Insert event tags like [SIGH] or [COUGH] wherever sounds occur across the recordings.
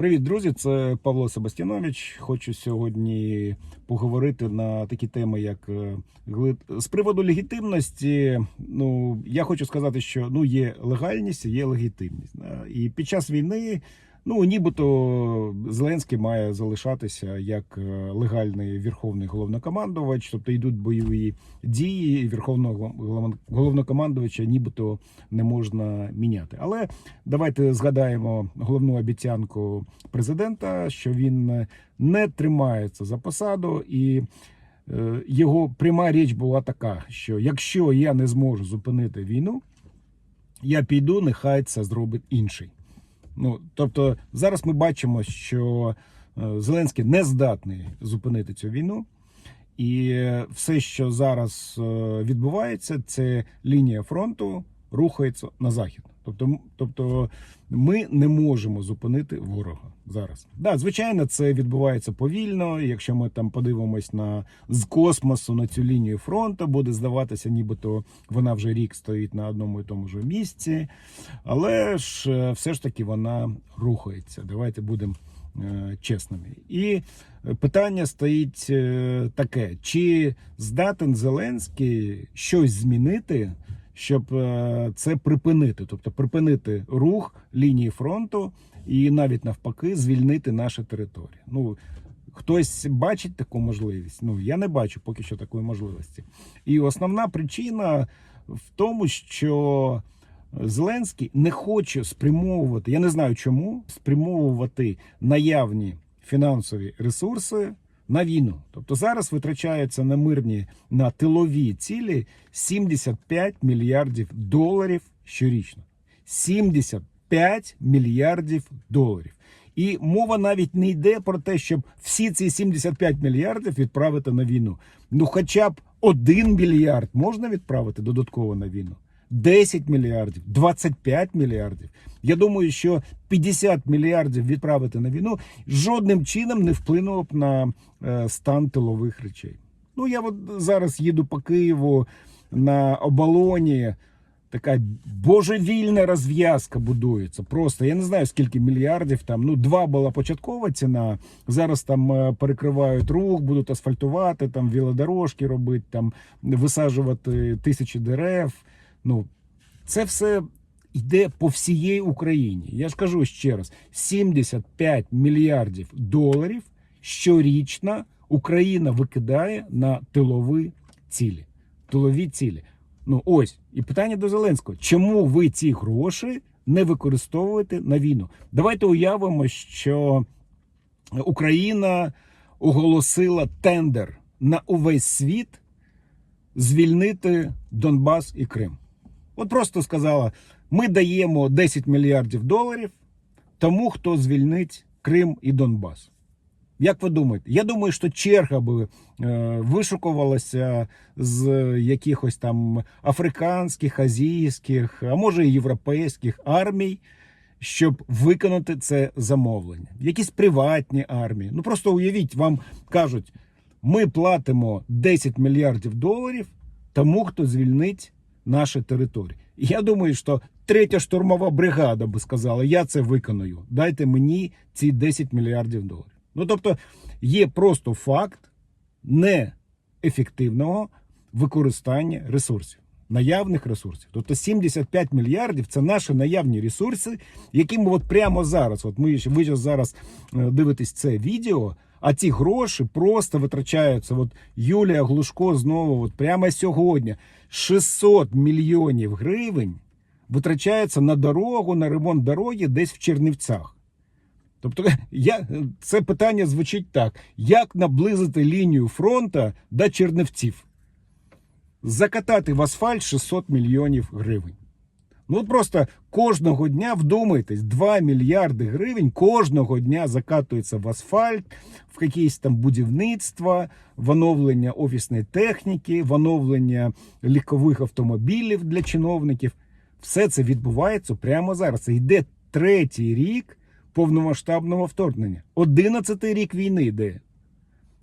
Привіт, друзі! Це Павло Себастьянович. Хочу сьогодні поговорити на такі теми, як е, з приводу легітимності. Ну я хочу сказати, що ну є легальність, є легітимність. І під час війни, ну нібито Зеленський має залишатися як е, легальний верховний головнокомандувач, тобто йдуть бойові дії, верховного головнокомандувача нібито не можна міняти. Але давайте згадаємо головну обіцянку президента, що він не тримається за посаду, і е, його пряма річ була така: що якщо я не зможу зупинити війну, я піду, нехай це зробить інший. Ну тобто, зараз ми бачимо, що е, Зеленський не здатний зупинити цю війну. І все, що зараз е, відбувається, це лінія фронту рухається на захід. Тобто, тобто ми не можемо зупинити ворога зараз. Да, звичайно, це відбувається повільно. Якщо ми там подивимось на з космосу на цю лінію фронту, буде здаватися, нібито вона вже рік стоїть на одному і тому ж місці. Але ж е, все ж таки вона рухається. Давайте будемо е, чесними. І питання стоїть е, таке: чи здатен Зеленський щось змінити, щоб е, це припинити, тобто припинити рух лінії фронту і навіть навпаки звільнити наші території. Ну хтось бачить таку можливість. Ну я не бачу поки що такої можливості. І основна причина в тому, що Зеленський не хоче спрямовувати, я не знаю чому, спрямовувати наявні фінансові ресурси на війну. Тобто зараз витрачається на мирні на тилові цілі 75 мільярдів доларів щорічно. 75 мільярдів доларів. І мова навіть не йде про те, щоб всі ці 75 мільярдів відправити на війну. Ну, хоча б 1 мільярд можна відправити додатково на війну. 10 мільярдів, 25 мільярдів. Я думаю, що 50 мільярдів відправити на війну жодним чином не вплинуло б на е, стан тилових речей. Ну, я от зараз їду по Києву на оболоні. Така божевільна розв'язка будується. Просто я не знаю скільки мільярдів там. Ну, два була початкова ціна. Зараз там е, перекривають рух, будуть асфальтувати, там велодорожки робити, там висаджувати тисячі дерев. Ну, це все йде по всієї Україні. Я ж кажу ще раз: 75 мільярдів доларів щорічно Україна викидає на тилові цілі. Тилові цілі. Ну ось і питання до Зеленського: чому ви ці гроші не використовуєте на війну? Давайте уявимо, що Україна оголосила тендер на увесь світ звільнити Донбас і Крим. От просто сказала: ми даємо 10 мільярдів доларів тому, хто звільнить Крим і Донбас. Як ви думаєте? Я думаю, що черга би е, вишукувалася з якихось там африканських, азійських, а може і європейських армій, щоб виконати це замовлення. Якісь приватні армії. Ну просто уявіть, вам кажуть, ми платимо 10 мільярдів доларів тому, хто звільнить наші території. Я думаю, що третя штурмова бригада би сказала: я це виконую. Дайте мені ці 10 мільярдів доларів. Ну тобто є просто факт неефективного використання ресурсів. Наявних ресурсів, тобто 75 мільярдів це наші наявні ресурси, які ми от прямо зараз. От ми ви ж зараз е, дивитесь це відео, а ці гроші просто витрачаються. От Юлія Глушко знову, от прямо сьогодні, 600 мільйонів гривень витрачається на дорогу, на ремонт дороги десь в Чернівцях. Тобто, [LAUGHS] я, це питання звучить так: як наблизити лінію фронту до Чернівців? Закатати в асфальт 600 мільйонів гривень. Ну от просто кожного дня вдумайтесь, 2 мільярди гривень кожного дня закатується в асфальт, в якісь там будівництва, в оновлення офісної техніки, в оновлення легкових автомобілів для чиновників. Все це відбувається прямо зараз. Йде третій рік повномасштабного вторгнення. Одинадцятий рік війни йде.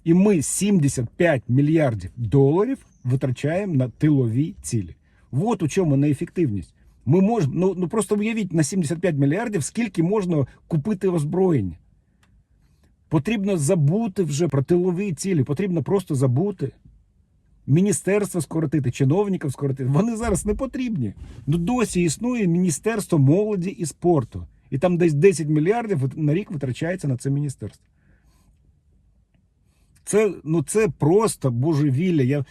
І ми 75 мільярдів доларів витрачаємо на тилові цілі. От у чому неефективність. Ми можемо, ну, ну просто уявіть на 75 мільярдів, скільки можна купити озброєння. Потрібно забути вже про тилові цілі. Потрібно просто забути. Міністерство скоротити, чиновників скоротити. Вони зараз не потрібні. Ну досі існує Міністерство молоді і спорту. І там десь 10 мільярдів на рік витрачається на це міністерство. Це, ну, це просто божевілля. Я,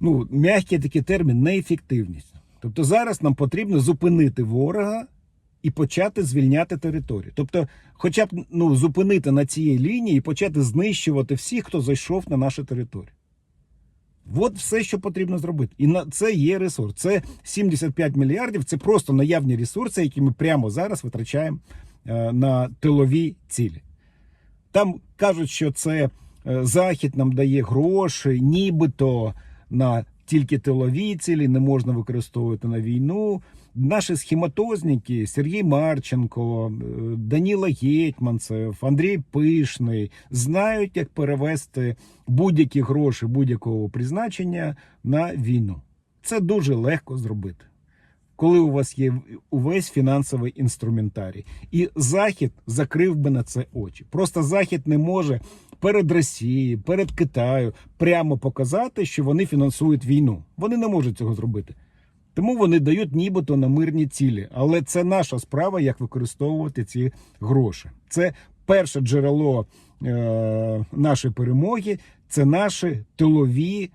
ну, м'який такий термін неефективність. Тобто зараз нам потрібно зупинити ворога і почати звільняти територію. Тобто, хоча б ну, зупинити на цій лінії і почати знищувати всіх, хто зайшов на нашу територію. От все, що потрібно зробити. І на це є ресурс. Це 75 мільярдів. Це просто наявні ресурси, які ми прямо зараз витрачаємо е, на тилові цілі. Там кажуть, що це е, Захід нам дає гроші, нібито на тільки тилові цілі не можна використовувати на війну. Наші схематозники Сергій Марченко, е, Даніла Гетьманцев, Андрій Пишний знають, як перевести будь-які гроші будь-якого призначення на війну. Це дуже легко зробити. Коли у вас є увесь фінансовий інструментарій, і Захід закрив би на це очі. Просто Захід не може перед Росією, перед Китаю прямо показати, що вони фінансують війну. Вони не можуть цього зробити. Тому вони дають нібито на мирні цілі. Але це наша справа, як використовувати ці гроші. Це перше джерело е, нашої перемоги, це наші тилові,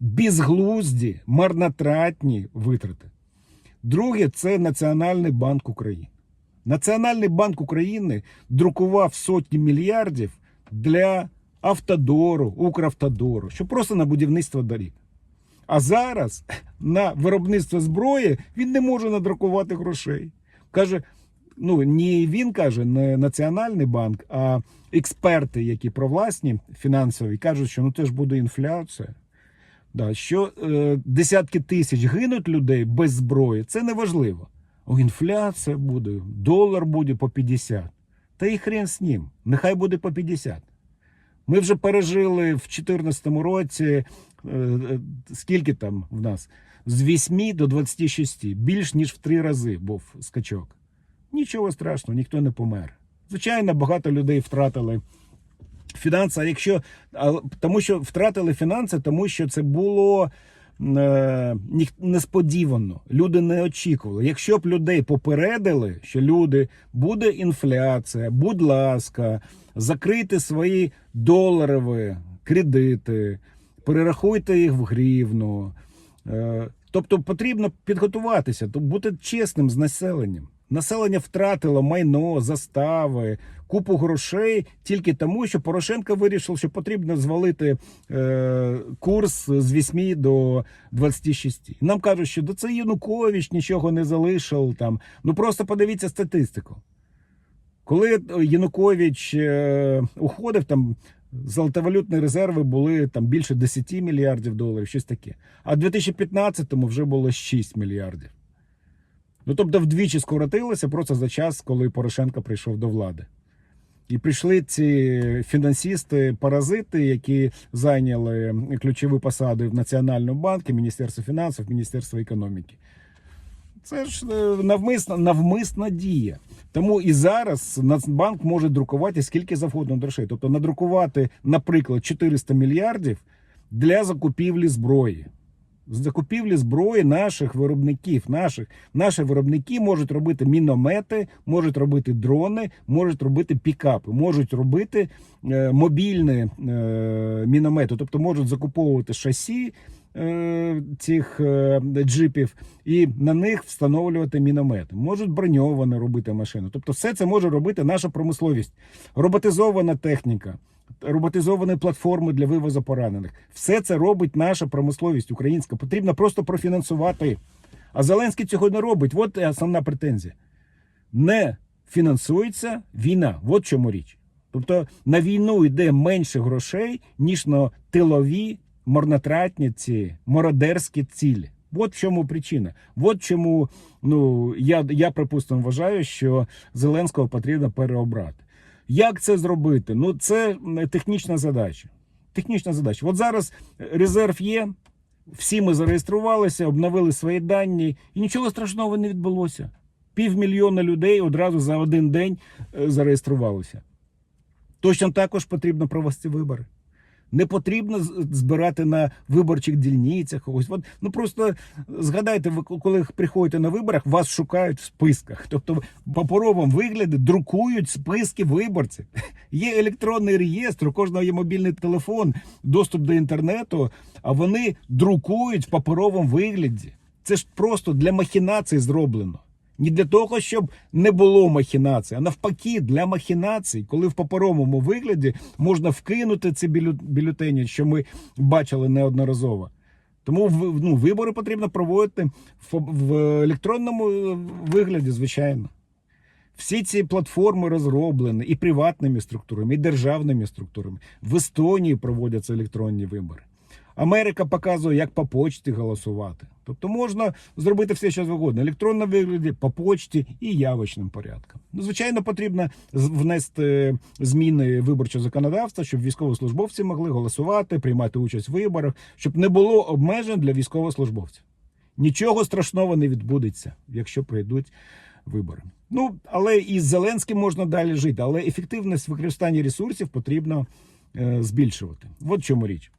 безглузді, марнотратні витрати. Друге, це Національний банк України. Національний банк України друкував сотні мільярдів для Автодору, Укравтодору, що просто на будівництво доріг. А зараз на виробництво зброї він не може надрукувати грошей. Каже, ну не він каже, не Національний банк, а експерти, які провласні фінансові, кажуть, що ну теж буде інфляція. Да, що е, десятки тисяч гинуть людей без зброї, це не важливо. О, інфляція буде, долар буде по 50. Та і хрен з ним. Нехай буде по 50. Ми вже пережили в 2014 році, е, е, скільки там в нас? З 8 до 26. Більш ніж в три рази був скачок. Нічого страшного, ніхто не помер. Звичайно, багато людей втратили фінанси, якщо тому, що втратили фінанси, тому що це було несподівано. Люди не очікували. Якщо б людей попередили, що люди буде інфляція, будь ласка, закрийте свої доларові кредити, перерахуйте їх в гривну. Е, Тобто потрібно підготуватися, бути чесним з населенням. Населення втратило майно, застави, купу грошей тільки тому, що Порошенко вирішив, що потрібно звалити е, курс з 8 до 26. Нам кажуть, що це Янукович нічого не залишив там. Ну просто подивіться статистику. Коли Янукович е, уходив, там золотовалютні резерви були там більше 10 мільярдів доларів, щось таке. А в 2015-му вже було 6 мільярдів. Ну тобто вдвічі скоротилося просто за час, коли Порошенко прийшов до влади. І прийшли ці фінансисти, паразити, які зайняли ключові посади в Національному банку, Міністерство фінансів, Міністерство економіки. Це ж е, навмисна, навмисна дія. Тому і зараз Нацбанк може друкувати скільки завгодно грошей. Тобто надрукувати, наприклад, 400 мільярдів для закупівлі зброї. Закупівлі зброї наших виробників. Наших наші виробники можуть робити міномети, можуть робити дрони, можуть робити пікапи, можуть робити е, мобільні е, міномети, тобто можуть закуповувати шасі е, цих е, джипів і на них встановлювати міномети. Можуть броньовані робити машини. Тобто, все це може робити наша промисловість, роботизована техніка. Роботизовані платформи для вивозу поранених. Все це робить наша промисловість українська. Потрібно просто профінансувати. А Зеленський цього не робить. От основна претензія. Не фінансується війна. От чому річ. Тобто на війну йде менше грошей, ніж на тилові марнотратні ці мародерські цілі. От в чому причина. От чому ну я, я припустимо вважаю, що Зеленського потрібно переобрати. Як це зробити? Ну, це технічна задача. Технічна задача. От зараз резерв є, всі ми зареєструвалися, обновили свої дані, і нічого страшного не відбулося. Півмільйона людей одразу за один день е, зареєструвалися. Точно також потрібно провести вибори. Не потрібно збирати на виборчих дільницях когось. От, ну просто згадайте, ви коли приходите на виборах, вас шукають в списках. Тобто в паперовому вигляді друкують списки виборців. [LAUGHS] Є електронний реєстр, у кожного є мобільний телефон, доступ до інтернету, а вони друкують в паперовому вигляді. Це ж просто для махінацій зроблено. Не для того, щоб не було махінацій, а навпаки, для махінацій, коли в паперовому вигляді можна вкинути ці бюлетені, що ми бачили неодноразово. Тому ну, вибори потрібно проводити в, в електронному е, вигляді, звичайно. Всі ці платформи розроблені і приватними структурами, і державними структурами. В Естонії проводяться електронні вибори. Америка показує, як по почті голосувати. Тобто можна зробити все, що завгодно. Електронно вигляді, по почті і явочним порядком. Ну, звичайно, потрібно внести зміни виборчого законодавства, щоб військовослужбовці могли голосувати, приймати участь в виборах, щоб не було обмежень для військовослужбовців. Нічого страшного не відбудеться, якщо пройдуть вибори. Ну, але і з Зеленським можна далі жити, але ефективність використання ресурсів потрібно е, збільшувати. От в чому річ.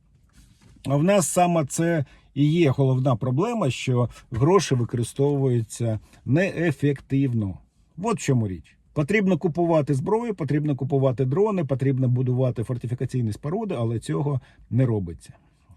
А в нас саме це і є головна проблема, що гроші використовуються неефективно. От в чому річ. Потрібно купувати зброю, потрібно купувати дрони, потрібно будувати фортифікаційні споруди, але цього не робиться.